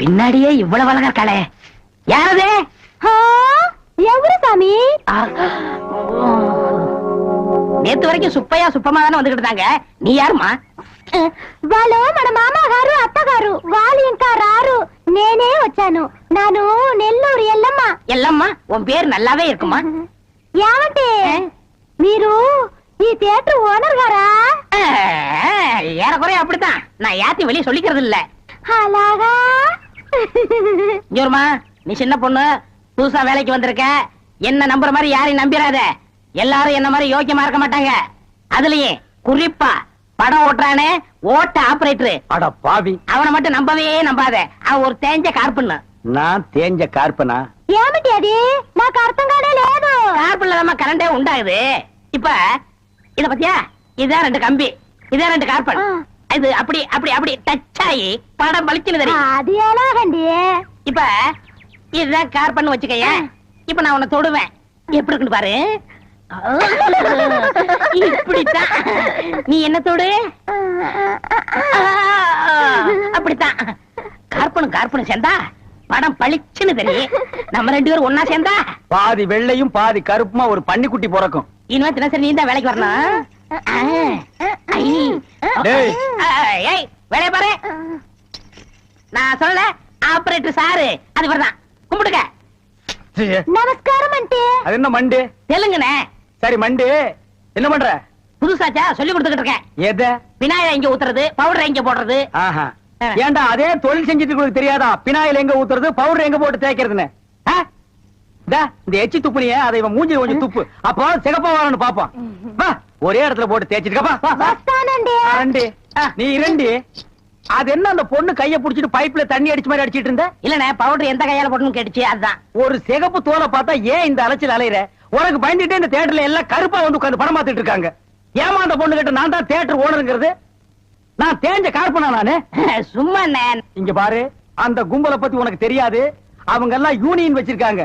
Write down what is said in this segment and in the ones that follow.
பின்னாடியே இவ்வளவு அழகா இருக்காளே. யாரது? எவ்வளவு சாமி? நேத்து வரைக்கும் சுப்பையா சுப்பமா தானே வந்துகிட்டு இருந்தாங்க நீ யாருமா వాళ్ళు మన మామగారు అత్తగారు వాళ్ళు ఇంకా రారు నేనే వచ్చాను నాను నెల్లూరు ఎల్లమ్మ எல்லம்மா உன் பேர் நல்லாவே இருக்குமா ఏమంటే మీరు ఈ థియేటర్ ఓనర్ గారా ஆஹ், ஏறக்குறைய அப்படித்தான் நான் யாத்தி வெளியே சொல்லிக்கிறது இல்ல అలాగా ஜோர்மா நீ சின்ன பொண்ணு புதுசா வேலைக்கு வந்திருக்க என்ன நம்புற மாதிரி யாரையும் நம்பிராத எல்லாரும் என்ன மாதிரி யோக்கியமா இருக்க மாட்டாங்க அதுலயே குறிப்பா படம் ஓட்டுறானே ஓட்ட ஆபரேட்டர் அட பாவி அவனை மட்டும் நம்பவே நம்பாத அவன் ஒரு தேஞ்ச கார்புன்னு நான் தேஞ்ச கார்பனா ఏమిటి అది నాకు అర్థం కానే లేదు கார்பன்ல தான் கரண்டே உண்டாகுது இப்ப இத பத்தியா இதான் ரெண்டு கம்பி இதான் ரெண்டு கார்பன் ஆ. இது அப்படி அப்படி அப்படி டச் ஆகி படம் பளிச்சுன்னு தெரியும் అది ఎలాగండి இப்ப இதுதான் கார்பன் வச்சுக்கய இப்ப நான் உன்னை தொடுவேன் எப்படி இருக்குன்னு பாரு இப்படித்தான். நீ என்ன தொடு அப்படித்தான். கார்பனும் கார்பனும் சேர்ந்தா படம் பளிச்சுன்னு தெரியும். நம்ம ரெண்டு பேரும் ஒன்னா சேர்ந்தா? பாதி வெள்ளையும் பாதி கருப்புமா ஒரு பன்னிக்குட்டி பிறக்கும். இனிமே தினசரி நீ தான் வேலைக்கு வரணும். வேலைய பாரு. நான் சொல்ல ஆபரேட்டர் சாரு. அது வரதான் கும்பிடுங்க. நமஸ்காரம் அது என்ன மண்டு? தெலுங்குனே சரி மண்டு. என்ன பண்ற? புதுசாச்சா? சொல்லி கொடுத்துக்கிட்டு இருக்கேன். எது? பினாயில எங்க ஊத்துறது? பவுடர் இங்க போடுறது? ஏண்டா அதே தொழில் செஞ்சுட்டு தெரியாதா? பினாயில எங்க ஊத்துறது? பவுடர் எங்க போட்டு தேய்க்கிறதுன்னு? இந்த எச்சி துப்புனிய அதை இவன் மூஞ்சி கொஞ்சம் துப்பு. அப்போ சிகப்பா வரணும்னு பாப்போம் ஒரே இடத்துல போட்டு தேய்ச்சிருக்கப்பா நீ இரண்டு. அது என்ன அந்த பொண்ணு கைய புடிச்சிட்டு பைப்ல தண்ணி அடிச்ச மாதிரி அடிச்சிட்டு இருந்த? இல்லனே பவுடர் எந்த கையால போடணும்னு கேட்டுச்சு அதுதான். ஒரு சிகப்பு தோலை பார்த்தா ஏன் இந்த அலைச்சல் அலையிற? உனக்கு பயந்துட்டே இந்த தேட்டர்ல எல்லாம் கருப்பா வந்து உட்கார்ந்து படம் பார்த்துட்டு இருக்காங்க. ஏமா அந்த பொண்ணு கிட்ட நான் தான் தேட்டர் ஓனருங்கிறது நான் தேஞ்ச கார்பனா நானு? சும்மா. இங்க பாரு அந்த கும்பலை பத்தி உனக்கு தெரியாது. அவங்க எல்லாம் யூனியன் வச்சிருக்காங்க.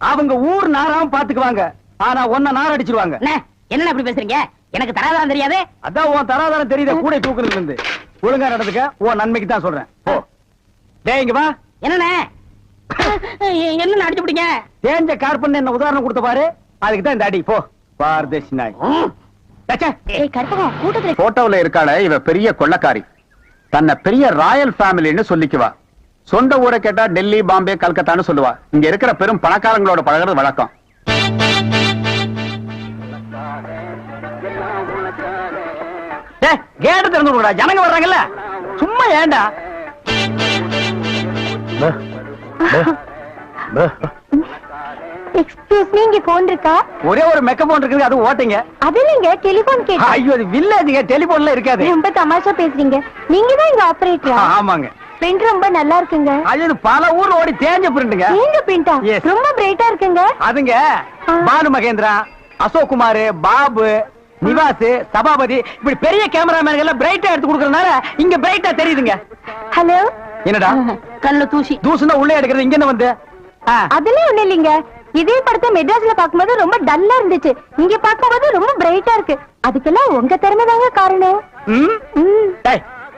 அவங்க ஊர் நாராம பாத்துக்குவாங்க ஆனா ஒன்ன நார் அடிச்சிருவாங்க. அண்ணே, என்னண்ணே இப்படி பேசுறீங்க? எனக்கு தராதான் தெரியாது. அதான் உன் தராதரம் தெரியுத கூட தூக்குறதுல இருந்து ஒழுங்கா நடந்துக்க உன் நன்மைக்கு தான் சொல்றேன். போ. டேய் இங்க வா. என்னண்ணே? என்ன அடிச்சு பிடிங்க தேஞ்ச கார்பன் என்ன உதாரணம் கொடுத்த பாரு. அதுக்கு தான் இந்த அடி. போ. பாரதேசி நாய் போட்டோல இருக்காள இவ பெரிய கொள்ளக்காரி. தன்னை பெரிய ராயல் ஃபேமிலின்னு சொல்லிக்குவா. சொந்த ஊரை கேட்டா டெல்லி பாம்பே கல்கத்தான்னு சொல்லுவா. இங்க இருக்கிற பெரும் பணக்காரங்களோட பழகுறது வழக்கம். கேட்டு திறந்து விடுடா ஜனங்க வர்றாங்கல்ல. சும்மா ஏன்டா? எக்ஸ்கியூஸ் மீ இங்க போன் இருக்கா? ஒரே ஒரு மெக்க போன் இருக்குது அது ஓட்டுங்க. அது இல்லைங்க டெலிபோன் கேட்டேன். ஐயோ அது வில்லேஜுங்க டெலிபோன்ல இருக்காது. ரொம்ப தமாஷா பேசுறீங்க. நீங்க தான் இங்க ஆபரேட்டரா ஆமாங்க. பிரிண்ட் ரொம்ப நல்லா இருக்குங்க. அது பல ஊர்ல ஓடி தேஞ்ச பிரிண்டுங்க நீங்க பிரிண்டா Yes. ரொம்ப பிரைட்டா இருக்குங்க. அதுங்க. பானு மகேந்திரா அசோக் குமார் பாபு நிவாஸ் சபாபதி இப்படி பெரிய கேமராமேன் எல்லாம் பிரைட்டா எடுத்து கொடுக்கறதுனால இங்க பிரைட்டா தெரியுதுங்க. ஹலோ என்னடா? கல்லு தூசி. தூசுனா உள்ளே எடுக்கிறது இங்க என்ன வந்து. ஆ, அதெல்லாம் ஒண்ணு இல்லைங்க. இதே படத்தை மெட்ராஸ்ல பாக்கும்போது ரொம்ப டல்லா இருந்துச்சு. இங்க பாக்கும்போது ரொம்ப பிரைட்டா இருக்கு. அதுக்கெல்லாம் உங்க திறமை தாங்க காரணம்.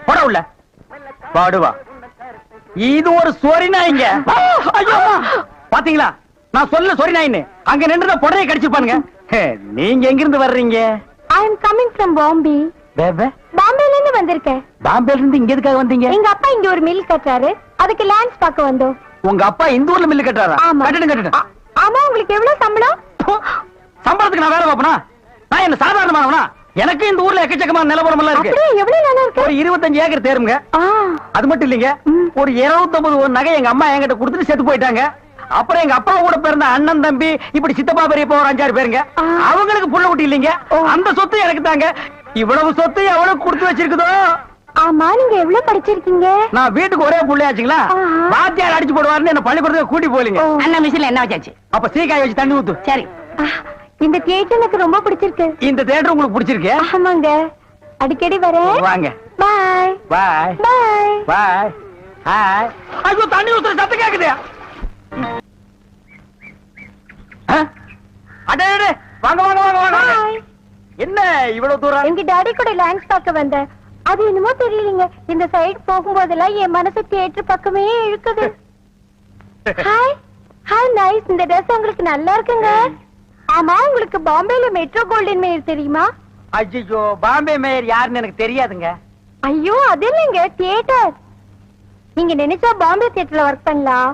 போடா உள்ள. பாடுவா. இது ஒரு சொரி நாய்ங்க ஐயோ, பாத்தீங்களா? நான் சொல்ல சொரி நாயின்னு அங்க நின்று புடவைய கடிச்சிருப்பானுங்க நீங்க எங்க இருந்து வர்றீங்க? I am coming from Bombay baby பாம்பேல இருந்து வந்திருக்கேன். பாம்பேல இருந்து இங்க எதுக்காக வந்தீங்க? எங்க அப்பா இங்க ஒரு மில் கட்டுறாரு. அதுக்கு லேண்ட்ஸ் பார்க்க வந்தோம். உங்க அப்பா இந்த ஊர்ல கட்டுறாரா? ஆமா. கட்டணும் கட்டணும். ஆமா உங்களுக்கு எவ்வளவு சம்பளம்? சம்பளத்துக்கு நான் வேலை பார்ப்பனா? நான் என்ன சாதாரணமானவனா? எனக்கு இந்த ஊர்ல எக்கச்சக்கமான நிலவரம் எல்லாம் இருக்கு எவ்வளவு நல்லா இருக்கு? ஒரு இருபத்தஞ்சு ஏக்கர் தேருங்க. அது மட்டும் இல்லைங்க. ஒரு இருபத்தொன்பது ஒரு நகை எங்க அம்மா என்கிட்ட கொடுத்துட்டு செத்து போயிட்டாங்க. அப்புறம் எங்க அப்பா கூட பிறந்த அண்ணன் தம்பி இப்படி சித்தப்பா பெரியப்பா ஒரு அஞ்சாறு பேருங்க. அவங்களுக்கு புள்ள குட்டி இல்லைங்க. அந்த சொத்து எனக்கு தாங்க. இவ்வளவு சொத்து எவ்வளவு கொடுத்து வச்சிருக்குதோ? ஆமா நீங்க எவ்வளவு படிச்சிருக்கீங்க? நான் வீட்டுக்கு ஒரே புள்ளையாச்சுங்களா. வாத்தியார் அடிச்சு போடுவாருன்னு என்ன பள்ளிக்கூடத்துக்கு கூட்டி போலீங்க ஓ. அண்ணன் மிஷின்ல என்ன வச்சாச்சு? அப்ப சீக்காய் வச்சு தண்ணி ஊத்து. சரி. இந்த தியேட்டர் எனக்கு ரொம்ப பிடிச்சிருக்கு. இந்த தேட்டர் உங்களுக்கு பிடிச்சிருக்கு? ஆமாங்க. அடிக்கடி வரேன். வாங்க. பாய். பாய். பாய். பாய். ஹாய் ஐயோ தண்ணி ஊத்துற சத்தம் கேக்குது. வாங்க வாங்க வாங்க வாங்க வாங்க. பாய் என்ன இவ்வளவு தூரம்? எங்க டாடி கூட லேண்ட்ஸ் பார்க்க வந்தேன் அது என்னமோ தெரியலீங்க. இந்த சைடு போகும்போதெல்லாம் என் மனசு தியேட்டர் பக்கமே இழுக்குது. ஹாய் ஹாய் நைஸ் இந்த ட்ரெஸ் உங்களுக்கு நல்லா இருக்குங்க. ஆமா உங்களுக்கு பாம்பேல மெட்ரோ கோல்டன் மேயர் தெரியுமா? ஐயோ பாம்பே மேயர் யாருன்னு எனக்கு தெரியாதுங்க. ஐயோ அது இல்லைங்க தியேட்டர் நீங்க நினைச்சா பாம்பே தியேட்டர்ல ஒர்க் பண்ணலாம்.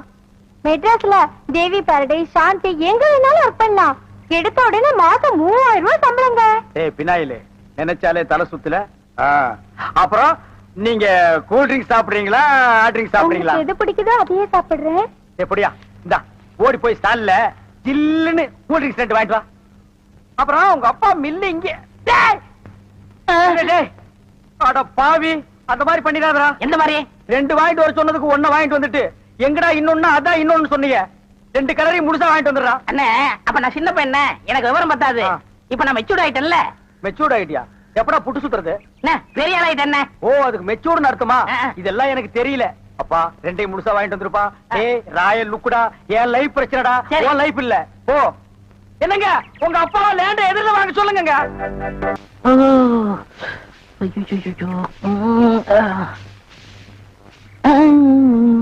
மெட்ராஸ்ல தேவி பாரடைஸ் சாந்தி எங்க வேணாலும் ஒர்க் பண்ணலாம். எடுத்த உடனே மாசம் மூவாயிரம் ரூபாய் சம்பளங்க. ஏய் பினாயிலே நினைச்சாலே தலை சுத்துல. அப்புறம் நீங்க கூல் ட்ரிங்க்ஸ் சாப்பிடுறீங்களா ஹாட் ட்ரிங்க்ஸ் சாப்பிடுறீங்களா? எது பிடிக்குதோ அதையே சாப்பிடுறேன். எப்படியா இந்தா ஓடி போய் ஸ்டால்ல ஜில்லுன்னு கூல் ட்ரிங்க்ஸ் ரெண்டு வாங்கிட்டு வா. அப்புறம் உங்க அப்பா மில்லு இங்க. அட பாவி அந்த மாதிரி பண்ணிடாதடா. எந்த மாதிரி? ரெண்டு வாங்கிட்டு வர சொன்னதுக்கு ஒண்ணு வாங்கிட்டு வந்துட்டு எங்கடா இன்னொன்னு அதான் இன்னொன்னு சொன்னீங்க. ரெண்டு கலரையும் முழுசா வாங்கிட்டு வந்துடுறா. அண்ணே அப்ப நான் சின்ன பையன் எனக்கு விவரம் பத்தாது. இப்ப நான் மெச்சூர்ட் ஆயிட்டேன்ல. மெச்சூர்ட் ஆயிட்டியா? எப்படா புட்டு சுத்துறது? பெரிய ஆள் ஆயிட்டேன் ஓ அதுக்கு மெச்சூர்னு அர்த்தமா. இதெல்லாம் எனக்கு தெரியல. அப்பா ரெண்டையும் முழுசா வாங்கிட்டு வந்திருப்பா. ஏய் ராயல் லுக்குடா. என் லைஃப் பிரச்சனைடா. உன் லைஃப் இல்ல. ஓ என்னங்க? உங்க அப்பா லேண்ட எதிரில வாங்க சொல்லுங்க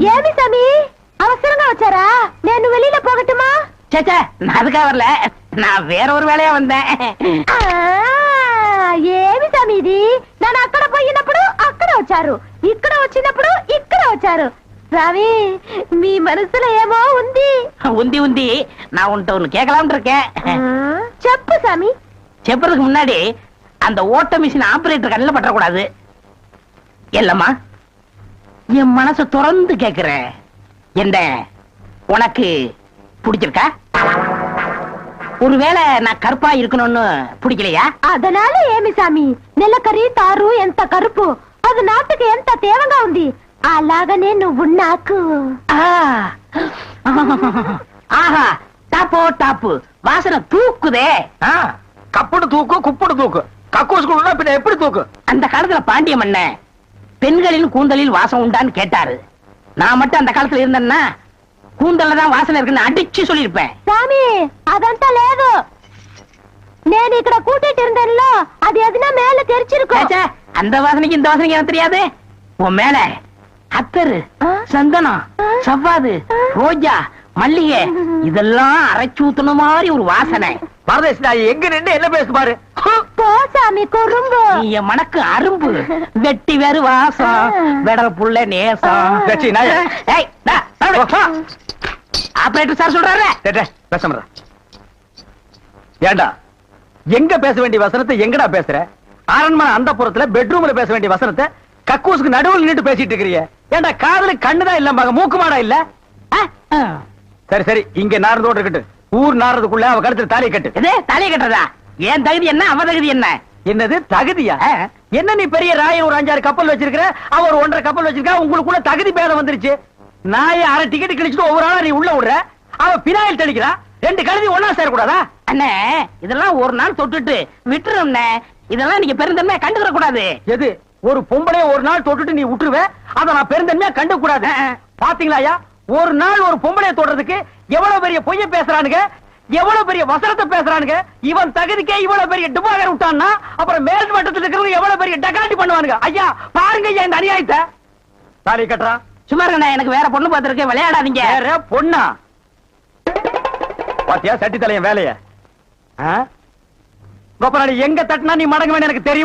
ஏமி சாமி அவசரங்க வச்சாரா நான் வெளியில போகட்டுமா சேச்சே நான் அதுக்காக வரல நான் வேற ஒரு வேலையா வந்தேன் ఆ, ఏమి స్వామి ఇది నన్ను అక్కడ పోయినప్పుడు అక్కడ వచ్చారు ఇక్కడ వచ్చినప్పుడు ఇక్కడ వచ్చారు స్వామి మీ మనసులో ఏమో ఉంది உந்தி உந்தி நான் உன்கிட்ட ஒண்ணு கேட்கலாம்னு இருக்கேன் ఆ, చెప్పు స్వామి செப்புறதுக்கு முன்னாடி அந்த ஓட்ட மிஷின் ஆபரேட்டர் கண்ணில் பற்றக்கூடாது இல்லம்மா என் மனசு திறந்து கேக்குறேன் என்ன உனக்கு பிடிச்சிருக்கா ஒருவேளை நான் கருப்பா இருக்கணும்னு பிடிக்கலையா అదనాల ఏమి స్వామి నెలకరి తారు ఎంత కరుపు అది నాటుకు ఎంత తేవంగా ఉంది అలాగనే నువ్వు నాకు ஆ. ஆஹா டாப்போ டாப்பு வாசனை தூக்குதே ஆ, கப்புடு தூக்கு குப்புடு தூக்கு கக்கூஸ் குடுனா பின்ன எப்படி தூக்கு அந்த காலத்துல பாண்டிய மன்னன் பெண்களின் கூந்தலில் வாசம் உண்டான்னு கேட்டாரு. நான் மட்டும் அந்த காலத்துல இருந்தேன்னா கூந்தல்ல தான் வாசனை இருக்குன்னு அடிச்சு சொல்லிருப்பேன் சாமி அదంతా లేదు నేను ఇక్కడ கூட்டிட்டு இருந்தேன்ல அது எதுனா மேல தெரிச்சிருக்கும். அந்த வாசனைக்கு இந்த வாசனைக்கு எனக்கு தெரியாது. உன் மேல அத்தரு சந்தனம் சவ்வாது ரோஜா மல்லிகை இதெல்லாம் அரைச்சு ஊத்துன மாதிரி ஒரு வாசனை. பரதேஷ் நான் எங்க நின்னு என்ன பேசு பாரு? போ சாமி குறும்பு. என் மனக்கு அரும்பு. வெட்டி வேறு வாசம். வெடல் புள்ள நேசம். டேய், நாயே. ஏய், டா, ஆபரேட்டர் சார் சொல்றாரு. டேய், டேய், பேசாம இரு. ஏண்டா எங்க பேச வேண்டிய வசனத்தை எங்கடா பேசுற? அரண்மனை அந்த புறத்துல பெட்ரூம்ல பேச வேண்டிய வசனத்தை கக்கூசுக்கு நடுவுல நின்று பேசிட்டு இருக்கிறீங்க ஏண்டா காதுல கண்ணுதான் இல்ல மக மூக்கு மாடா இல்ல. சரி சரி இங்க நாரதோட இருக்கட்டும் ஊர் நாரதுக்குள்ள அவ கழுத்துல தாலியை கட்டு. எது? தலையை கட்டுறதா? என் தகுதி என்ன? அவ தகுதி என்ன? என்னது தகுதியா. என்ன நீ பெரிய ராய ஒரு அஞ்சாறு கப்பல் வச்சிருக்கிற? அவ ஒரு ஒன்றரை கப்பல் வச்சிருக்கா? உங்களுக்குள்ள தகுதி பேதம் வந்துருச்சு. நாய அரை டிக்கெட் கிழிச்சிட்டு ஒவ்வொரு ஆளா நீ உள்ள விடுற. அவ பினாயில் தெளிக்கிறா. ரெண்டு கழுதி ஒன்னா சேரக்கூடாதா? அண்ணே இதெல்லாம் ஒரு நாள் தொட்டுட்டு விட்டுரும்ண்ணே. இதெல்லாம் நீங்க பெருந்தன்மையா கண்டுக்கிற கூடாது எது? ஒரு பொம்பளைய ஒரு நாள் தொட்டுட்டு நீ விட்டுருவ? அத நான் பெருந்தன்மையா கண்டு கூடாது. பாத்தீங்களா ஒரு நாள் ஒரு பொம்பளைய தொடுறதுக்கு எவ்வளவு பெரிய பொய்ய பேசுறானுங்க? எவ்வளவு பெரிய வசனத்தை பேசுறானுங்க? இவன் தகுதிக்கே இவ்வளவு பெரிய டுபாகர் விட்டான்னா அப்புறம் மேல் மட்டத்துல இருக்கிறவங்க எவ்வளவு பெரிய டகாட்டி பண்ணுவானுங்க? ஐயா பாருங்க ஐயா இந்த அநியாயத்தை. தாலி கட்டுறா. சும்மா எனக்கு வேற பொண்ணு பார்த்திருக்கு விளையாடாதீங்க. வேற பொண்ணா? பாத்தியா சட்டி தலையன் வேலைய? கோபநாடி எங்க தட்டினா நீ மடங்க வேணும் எனக்கு தெரிய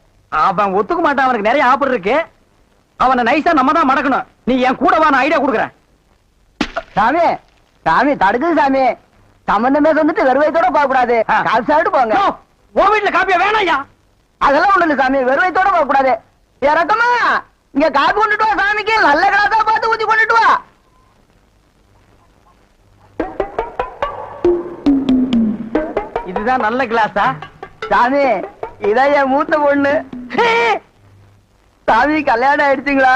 அவன் ஒத்துக்க மாட்டான் அவனுக்கு நிறைய ஆஃபர் இருக்கு. அவனை நைஸா நம்ம தான் மடக்கணும். நீ என் கூட வா நான் ஐடியா கொடுக்குறேன். சாமி சாமி தடுக்குது சாமி. சம்பந்தமே வந்துட்டு வெறுவைத்தோட போக கூடாது. காசு சாப்பிட்டு போங்க. உன் வீட்டுல காப்பியா வேணாம்யா அதெல்லாம் ஒண்ணு சாமி வெறுவைத்தோட போக கூடாது இறக்கமா இங்க காப்பி கொண்டுட்டு வா சாமிக்கு. நல்ல கிளாஸா பார்த்து ஊத்தி கொண்டுட்டு வா. இதுதான் நல்ல கிளாஸா சாமி இதான் என் மூத்த பொண்ணு. சாமி கல்யாணம் ஆயிடுச்சுங்களா?